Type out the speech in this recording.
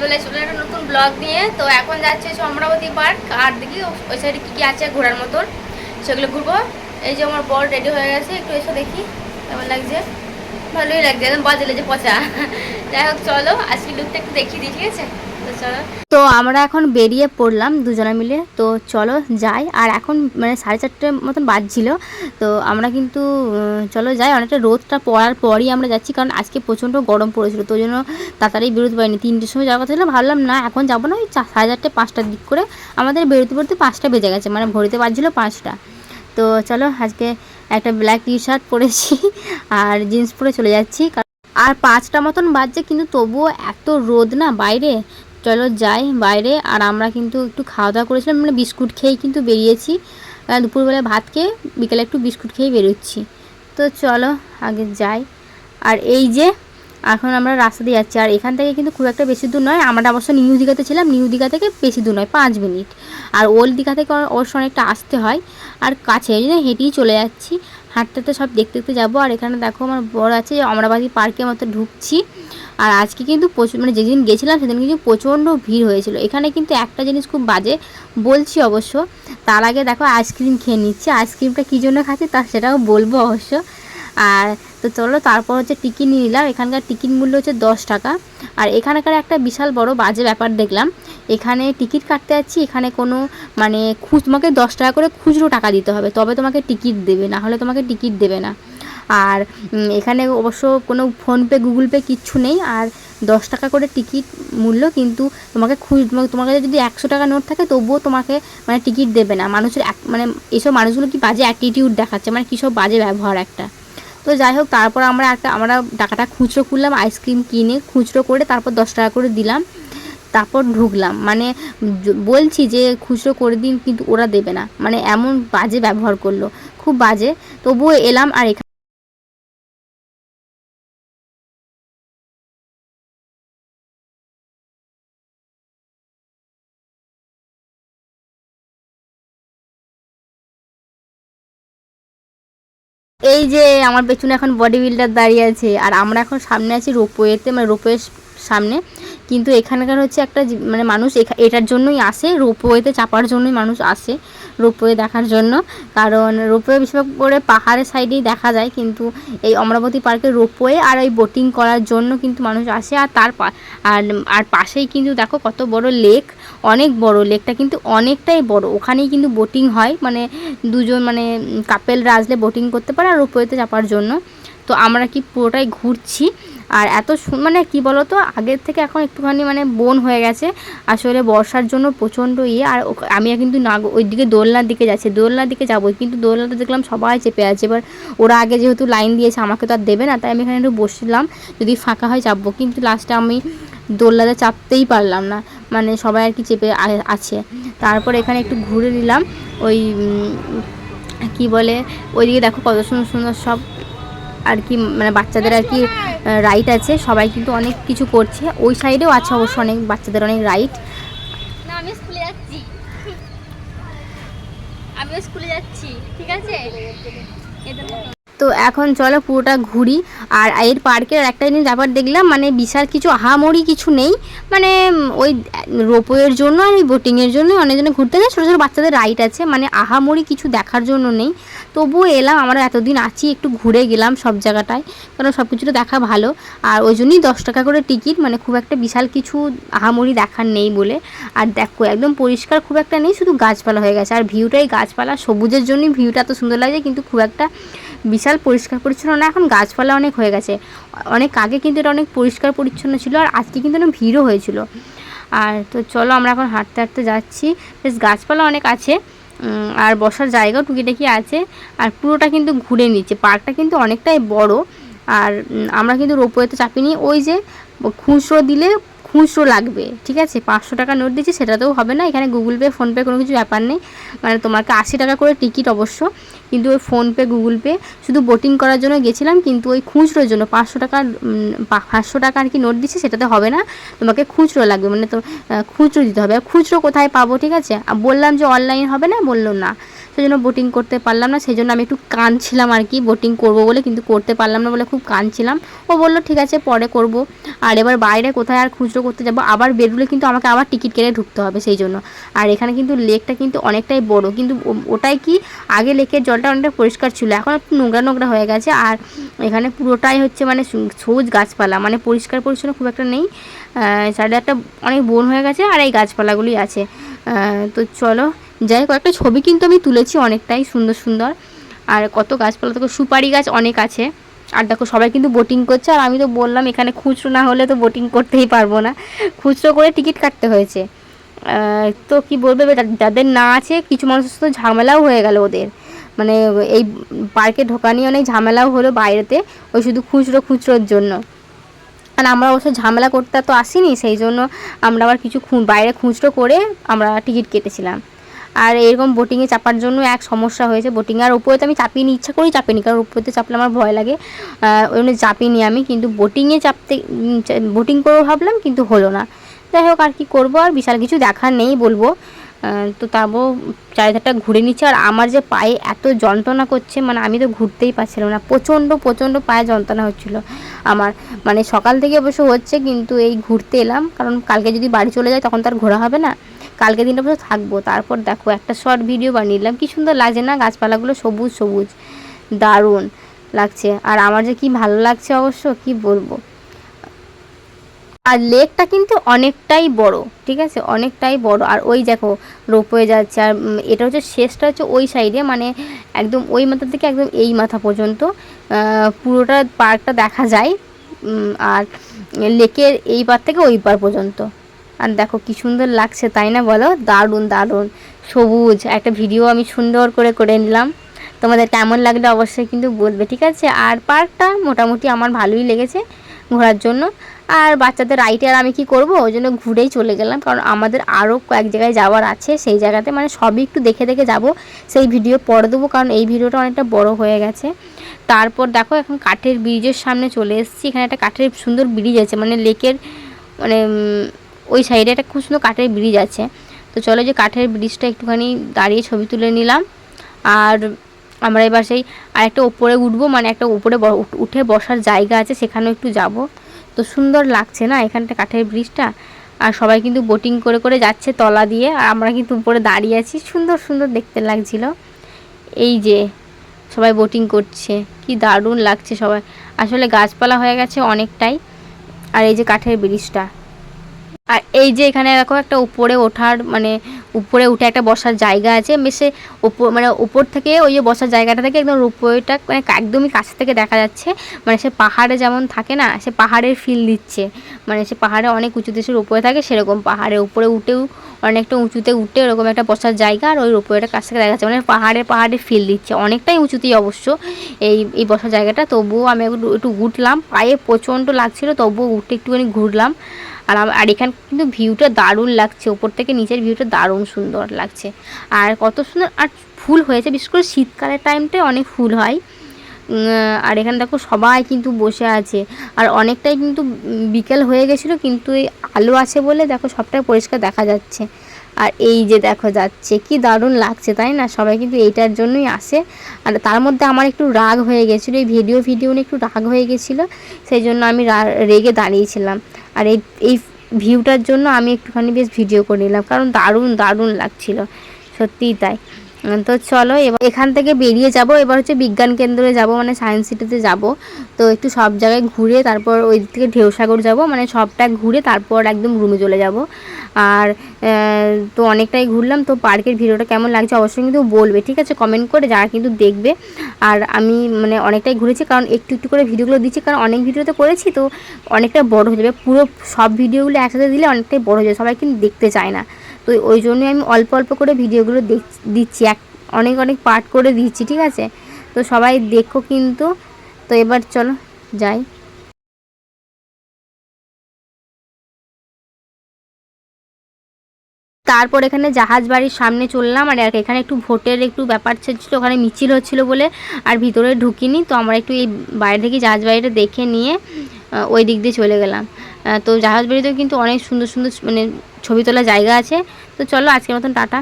বিকালবেলায় চলে একটা নতুন ব্লগ নিয়ে। তো এখন যাচ্ছে অমরাবতী পার্ক, আর দেখি ওই সাইডে কী কী আছে ঘোরার মতন। সেগুলো ঘুরবো। এই যে আমার বর রেডি হয়ে গেছে, একটু এসে দেখি কেমন লাগছে। ভালোই লাগছে, একদম বাজে যে পচা। যাই হোক, চলো আজকে লুকটা একটু দেখিয়ে দিই, ঠিক আছে? তো আমরা এখন বেরিয়ে পড়লাম দুজনে মিলে। তো চলো যাই। আর এখন মানে সাড়ে চারটে মতন বাজছিল। তো আমরা কিন্তু চলো যাই। অনেকটা রোদটা পড়ার পরই আমরা যাচ্ছি। কারণ আজকে প্রচণ্ড গরম পড়েছিল। তো জন্য তাড়াতাড়ি বেরোতে পারিনি। তিনটের সময় যাওয়ার কথা ছিল। ভাবলাম, না, এখন যাব না। ওই সাড়ে চারটে, পাঁচটার দিক করে আমাদের বেরোতে বেরোতে পাঁচটা বেজে গেছে। মানে ভরিতে বাজছিল পাঁচটা। তো চলো, আজকে একটা ব্ল্যাক টি শার্ট পরেছি আর জিন্স পরে চলে যাচ্ছি। আর পাঁচটা মতন বাজছে। কিন্তু তবুও এত রোদ না বাইরে। চলো যাই বাইরে। আর আমরা কিন্তু একটু খাওয়া দাওয়া করেছিলাম মানে বিস্কুট খেয়েই কিন্তু বেরিয়েছি। দুপুরবেলা ভাত খেয়ে বিকেলে একটু বিস্কুট খেয়েই বেরোচ্ছি। তো চলো আগে যাই। আর এই যে, এখন আমরা রাস্তা দিয়ে যাচ্ছি। আর এখান থেকে কিন্তু খুব একটা বেশি দূর নয়। আমরা অবশ্য নিউ দীঘাতে ছিলাম। নিউ দীঘা থেকে বেশি দূর নয়, পাঁচ মিনিট। আর ওল্ড দীঘা থেকে অবশ্য অনেকটা আসতে হয়। আর কাছে এই হেঁটেই চলে যাচ্ছি। হাঁটতে তো সব দেখতে দেখতে যাব। আর এখানে দেখো আমার বড় আছে, যে অমরাবাদী পার্কের মতো ঢুকছি। আর আজকে কিন্তু প্রচুর মানে যেদিন গেছিলাম সেদিন কিন্তু প্রচণ্ড ভিড় হয়েছিল। এখানে কিন্তু একটা জিনিস খুব বাজে বলছি অবশ্য, তার আগে দেখো আইসক্রিম খেয়ে নিচ্ছি। আইসক্রিমটা কী জন্য খাচ্ছে তা সেটাও বলব অবশ্য। আর তো চলো তারপর হচ্ছে টিকিট নিয়ে নিলাম। এখানকার টিকিট মূল্য হচ্ছে দশ টাকা। আর এখানকার একটা বিশাল বড় বাজে ব্যাপার দেখলাম। এখানে টিকিট কাটতে যাচ্ছি। এখানে কোনো মানে খুচ তোমাকে দশ টাকা করে খুচরো টাকা দিতে হবে। তবে তোমাকে টিকিট দেবে, না হলে তোমাকে টিকিট দেবে না। আর এখানে অবশ্য কোনো ফোনপে গুগল পে কিচ্ছু নেই। আর দশ টাকা করে টিকিট মূল্য, কিন্তু তোমাকে খুঁজ তোমার- কাছে যদি একশো টাকা নোট থাকে, তবুও তোমাকে মানে টিকিট দেবে না। মানুষের এক- মানে এইসব মানুষগুলো কি বাজে অ্যাটিটিউড দেখাচ্ছে? মানে কী সব বাজে ব্যবহার একটা। তো যাই হোক, তারপর আমরা একটা, আমরা টাকাটা খুচরো করলাম আইসক্রিম কিনে খুচরো করে তারপর দশ টাকা করে দিলাম। তারপর ঢুকলাম। মানে বলছি যে খুচরো করে দিন, কিন্তু ওরা দেবে না। মানে এমন বাজে ব্যবহার করল। খুব বাজে। তবুও এলাম আর এখানে এই যে আমার পেছনে এখন বডি বিল্ডার দাঁড়িয়ে আছে, আর আমরা এখন সামনে আছি রোপওয়েতে মানে রোপওয়ের সামনে। কিন্তু এখানকার হচ্ছে একটা মানে মানুষ এটার জন্যই আসে, রোপওয়েতে চাপার জন্যই মানুষ আসে, রোপওয়ে দেখার জন্য। কারণ রোপওয়ে বেশিরভাগ করে পাহাড়ের সাইডেই দেখা যায়, কিন্তু এই অমরাবতী পার্কে রোপওয়ে আর এই বোটিং করার জন্য কিন্তু মানুষ আসে। আর তার আর আর পাশেই কিন্তু দেখো কত বড় লেক অনেক বড় লেকটা কিন্তু অনেকটাই বড়। ওখানেই কিন্তু বোটিং হয়। মানে দুজন মানে কাপেলরা আসলে বোটিং করতে পারে আর রোপওয়েতে চাপার জন্য। তো আমরা কি পুরোটাই ঘুরছি। আর এত মানে কি বলো তো আগের থেকে এখন একটুখানি মানে বন হয়ে গেছে। আসলে বর্ষার জন্য প্রচণ্ড ইয়ে। আর আমি কিন্তু না ওই দিকে দোলনার দিকে যাচ্ছি। দোলনার দিকে যাব কিন্তু দোলনাতে দেখলাম সবাই চেপে আছে। এবার ওরা আগে যেহেতু লাইন দিয়েছে, আমাকে তো আর দেবে না, তাই আমি এখানে একটু বসছিলাম যদি ফাঁকা হয় চাপবো কিন্তু লাস্টে আমি দোলনাতে চাপতেই পারলাম না। মানে সবাই আর কি চেপে আছে। তারপর এখানে একটু ঘুরে নিলাম। ওই কি বলে, ওইদিকে দেখো কত সুন্দর সুন্দর সব আর কি মানে বাচ্চাদের আর কি রাইট আছে। সবাই কিন্তু অনেক কিছু করছে। ওই সাইডেও আছে অবশ্য অনেক, বাচ্চাদের অনেক রাইট আমি স্কুলে যাচ্ছি। ঠিক আছে? তো এখন চলো পুরোটা ঘুরি। আর এর পার্কের একটা জিনিস ব্যাপার দেখলাম মানে বিশাল কিছু আহামরি কিছু নেই। মানে ওই রোপওয়ের জন্য আর ওই বোটিংয়ের জন্য অনেকজনে ঘুরতে যায়। ছোটো ছোটো বাচ্চাদের রাইড আছে মানে আহামরি কিছু দেখার জন্য নেই। তবুও এলাম, আমরা এতদিন আছি, একটু ঘুরে গেলাম সব জায়গাটায়, কারণ সব কিছু তো দেখা ভালো। আর ওই জন্যই দশ টাকা করে টিকিট মানে খুব একটা বিশাল কিছু আহামরি দেখার নেই বলে। আর দেখো, একদম পরিষ্কার খুব একটা নেই, শুধু গাছপালা হয়ে গেছে। আর ভিউটাই গাছপালা সবুজের জন্যই ভিউটা এত সুন্দর লাগছে কিন্তু খুব একটা বিশাল পরিষ্কার পরিচ্ছন্ন না, এখন গাছপালা অনেক হয়ে গেছে। অনেক আগে কিন্তু এটা অনেক পরিষ্কার পরিচ্ছন্ন ছিল আর আজকে কিন্তু অনেক ভিড়ও হয়েছিল। আর তো চলো আমরা এখন হাঁটতে হাঁটতে যাচ্ছি। বেশ গাছপালা অনেক আছে আর বসার জায়গাও টুকিটাকি আছে, আর পুরোটা কিন্তু ঘুরে নিচ্ছে। পার্কটা কিন্তু অনেকটাই বড়, আর আমরা কিন্তু রোপওয়েতে চাপিনি। ওই যে খুচরো দিলে খুচরো লাগবে, ঠিক আছে? পাঁচশো টাকা নোট দিচ্ছি, সেটাতেও হবে না। এখানে গুগল পে ফোনপে কোনো কিছু ব্যাপার নেই। মানে তোমাকে আশি টাকা করে টিকিট অবশ্য, কিন্তু ওই ফোনপে গুগল পে শুধু বোটিং করার জন্য গেছিলাম, কিন্তু ওই খুচরোর জন্য পাঁচশো টাকার পাঁচশো টাকা আর কি নোট দিচ্ছে, সেটাতে হবে না। তোমাকে খুচরো লাগবে মানে তো খুচরো দিতে হবে। আর খুচরো কোথায় পাবো, ঠিক আছে? বললাম যে অনলাইন হবে না, বলল না। জন্য বোটিং করতে পারলাম না, সেই জন্য আমি একটু কাঁদছিলাম আর কি বোটিং করব বলে, কিন্তু করতে পারলাম না বলে খুব কাঁদছিলাম। ও বলল, ঠিক আছে, পরে করব। আর এবার বাইরে কোথায় আর খুচরো করতে যাব? আবার বেরোলে কিন্তু আমাকে আবার টিকিট কেটে ঢুকতে হবে সেই জন্য। আর এখানে কিন্তু লেকটা কিন্তু অনেকটাই বড়। কিন্তু ওটাই কি, আগে লেকের জলটা অনেকটা পরিষ্কার ছিল, এখন একটু নোংরা নোংরা হয়ে গেছে। আর এখানে পুরোটাই হচ্ছে মানে সবুজ গাছপালা মানে পরিষ্কার পরিচ্ছন্ন খুব একটা নেই। সাইডে একটা অনেক বন হয়ে গেছে, আর এই গাছপালাগুলি আছে। তো চলো যাই হোক, একটা ছবি কিন্তু আমি তুলেছি অনেকটাই সুন্দর সুন্দর। আর কত গাছপালা, দেখো সুপারি গাছ অনেক আছে। আর দেখো সবাই কিন্তু বোটিং করছে, আর আমি তো বললাম এখানে খুচরো না হলে তো বোটিং করতেই পারব না। খুচরো করে টিকিট কাটতে হয়েছে। তো কি বলবে যাদের না আছে, কিছু মানুষের তো ঝামেলাও হয়ে গেল ওদের। মানে এই পার্কে ঢোকা নিয়ে অনেক ঝামেলাও হলো বাইরেতে, ওই শুধু খুচরো, খুচরোর জন্য। আর আমরা অবশ্য ঝামেলা করতে তো আসিনি, সেই জন্য আমরা আবার কিছু বাইরে খুচরো করে আমরা টিকিট কেটেছিলাম। আর এরকম বোটিংয়ে চাপার জন্য এক সমস্যা হয়েছে। বোটিং আর উপরে তো আমি চাপিয়ে চাপিনি ইচ্ছা করেই চাপিনি কারণ উপরেতে চাপলে আমার ভয় লাগে। ওই জন্য চাপিনি আমি, কিন্তু বোটিংয়ে চাপতে বোটিং করব ভাবলাম, কিন্তু হলো না। যাই হোক, আর কি করব, আর বিশাল কিছু দেখার নেই বলব। তো তারপর চারিধারটা ঘুরে নিচ্ছে, আর আমার যে পায়ে এত যন্ত্রণা করছে মানে আমি তো ঘুরতেই পারছিলাম না, প্রচণ্ড প্রচণ্ড পায়ে যন্ত্রণা হচ্ছিল আমার। মানে সকাল থেকে অবশ্য হচ্ছে, কিন্তু এই ঘুরতে এলাম, কারণ কালকে যদি বাড়ি চলে যায় তখন তার ঘোরা হবে না। কালকে দিনটা পর্যন্ত থাকব। তারপর দেখো একটা শর্ট ভিডিও বানিয়ে নিলাম। কি সুন্দর লাগছে না? গাছপালাগুলো সবুজ সবুজ। দারুণ লাগছে। আর আমার যে কি ভালো লাগছে অবশ্য, কি বলব? আর লেকটা কিন্তু অনেকটাই বড়, ঠিক আছে? অনেকটাই বড়। আর ওই দেখো, রোপওয়ে যাচ্ছে। আর এটা হচ্ছে শেষটা হচ্ছে ওই সাইডে মানে একদম ওই মাথা থেকে একদম এই মাথা পর্যন্ত। পুরোটা পার্কটা দেখা যায়। আর লেকের এই পার থেকে ওই পার পর্যন্ত। আর দেখো কি সুন্দর লাগছে, তাই না বলো? দারুণ দারুণ। সবুজ, একটা ভিডিও আমি সুন্দর করে করে নিলাম। তোমাদের কেমন লাগলে অবশ্যই কিন্তু বলবে, ঠিক আছে? আর পার্কটা মোটামুটি আমার ভালোই লেগেছে ঘোরার জন্য। আর বাচ্চাদের রাইটে আর আমি কি করব? ওই জন্য ঘুরেই চলে গেলাম। কারণ আমাদের আরও কয়েক জায়গায় যাওয়ার আছে, সেই জায়গাতে মানে সবই একটু দেখে দেখে যাব। সেই ভিডিও পরে দেবো, কারণ এই ভিডিওটা অনেকটা বড় হয়ে গেছে। তারপর দেখো, এখন কাঠের ব্রিজের সামনে চলে এসেছি। এখানে একটা কাঠের সুন্দর ব্রিজ আছে মানে লেকের মানে ওই সাইডে একটা খুব সুন্দর কাঠের ব্রিজ আছে। তো চলো যে কাঠের ব্রিজটা একটুখানি দাঁড়িয়ে ছবি তুলে নিলাম। আর আমরা এবার সেই আর একটা ওপরে উঠবো মানে একটা উপরে ব- উঠ- বসার জায়গা আছে, সেখানেও একটু যাব। তো সুন্দর লাগছে না এখানটা কাঠের ব্রিজটা আর সবাই কিন্তু বোটিং করে করে যাচ্ছে তলা দিয়ে, আর আমরা কিন্তু উপরে দাঁড়িয়ে আছি। সুন্দর সুন্দর দেখতে লাগছিল। এই যে সবাই বোটিং করছে, কি দারুণ লাগছে সবাই। আসলে গাছপালা হয়ে গেছে অনেকটাই। আর এই যে কাঠের ব্রিজটা এই যে এখানে দেখো একটা উপরে ওঠার মানে উপরে উঠে একটা বসার জায়গা আছে বেশি উপর মানে উপর থেকে ওই যে বসার জায়গাটা থেকে একদম রূপওয়েটা মানে একদমই কাছ থেকে দেখা যাচ্ছে। মানে সে পাহাড়ে যেমন থাকে না, সে পাহাড়ের ফিল দিচ্ছে। মানে সে পাহাড়ে অনেক উঁচু দেশের উপরে থাকে সেরকম পাহাড়ে উপরে উঠেও অনেকটা উঁচুতে উঠে ওরকম একটা বসার জায়গা আর ওই রূপওয়েটা কাছ থেকে দেখা যাচ্ছে। মানে পাহাড়ে পাহাড়ে ফিল দিচ্ছে। অনেকটাই উঁচুতেই অবশ্য এই এই বসার জায়গাটা। তবুও আমি একটু একটু উঠলাম। পায়ে প্রচণ্ড লাগছিল, তবুও উঠে একটুখানি ঘুরলাম। আর আর এখানে কিন্তু ভিউটা দারুণ লাগছে। ওপর থেকে নিচের ভিউটা দারুণ সুন্দর লাগছে। আর কত সুন্দর, আর ফুল হয়েছে, বিশেষ করে শীতকালের টাইমটায় অনেক ফুল হয়। আর এখানে দেখো সবাই কিন্তু বসে আছে। আর অনেকটাই কিন্তু বিকেল হয়ে গেছিল, কিন্তু এই আলো আছে বলে দেখো সবটাই পরিষ্কার দেখা যাচ্ছে। আর এই যে দেখো যাচ্ছে, কি দারুণ লাগছে, তাই না? সবাই কিন্তু এইটার জন্যই আসে। আর তার মধ্যে আমার একটু রাগ হয়ে গেছিল, এই ভিডিও ভিডিও একটু রাগ হয়ে গেছিল, সেই জন্য আমি রেগে দাঁড়িয়েছিলাম। আর এই এই ভিউটার জন্য আমি একটুখানি বেশ ভিডিও করে নিলাম, কারণ দারুণ দারুণ লাগছিল। সত্যিই তাই। তো চলো, এবার এখান থেকে বেরিয়ে যাব। এবার হচ্ছে বিজ্ঞান কেন্দ্রে যাব মানে সায়েন্স সিটিতে যাব। তো একটু সব জায়গায় ঘুরে তারপর ওই দিক থেকে ঢেউসাগর যাব মানে সবটা ঘুরে তারপর একদম রুমে চলে যাব। আর তো অনেকটাই ঘুরলাম, তো পার্কের ভিডিওটা কেমন লাগছে অবশ্যই কিন্তু বলবে, ঠিক আছে? কমেন্ট করে যারা কিন্তু দেখবে। আর আমি মানে অনেকটাই ঘুরেছি, কারণ একটু একটু করে ভিডিওগুলো দিচ্ছি, কারণ অনেক ভিডিওতে করেছি, তো অনেকটা বড় হয়ে যাবে। পুরো সব ভিডিওগুলো একসাথে দিলে অনেকটাই বড় হয়ে যাবে, সবাই কিন্তু দেখতে চায় না। তো ওই জন্যই আমি অল্প অল্প করে ভিডিওগুলো দিচ্ছি। এক, অনেক অনেক পার্ট করে দিচ্ছি ঠিক আছে? তো সবাই দেখো কিন্তু। তো এবার চলো, যাই। তারপর এখানে জাহাজ বাড়ির সামনে চললাম, আর আর এখানে একটু ভোটের একটু ব্যাপার ছিল, ওখানে মিছিল হচ্ছিল বলে, আর ভিতরে ঢুকিনি। তো আমরা একটু এই বাইরে থেকে জাহাজ বাড়িটা দেখে নিয়ে ওই দিক দিয়ে চলে গেলাম। তো জাহাজ বাড়িতেও কিন্তু অনেক সুন্দর সুন্দর মানে ছবি তোলার জায়গা আছে। তো চলো আজকের মতন টাটা।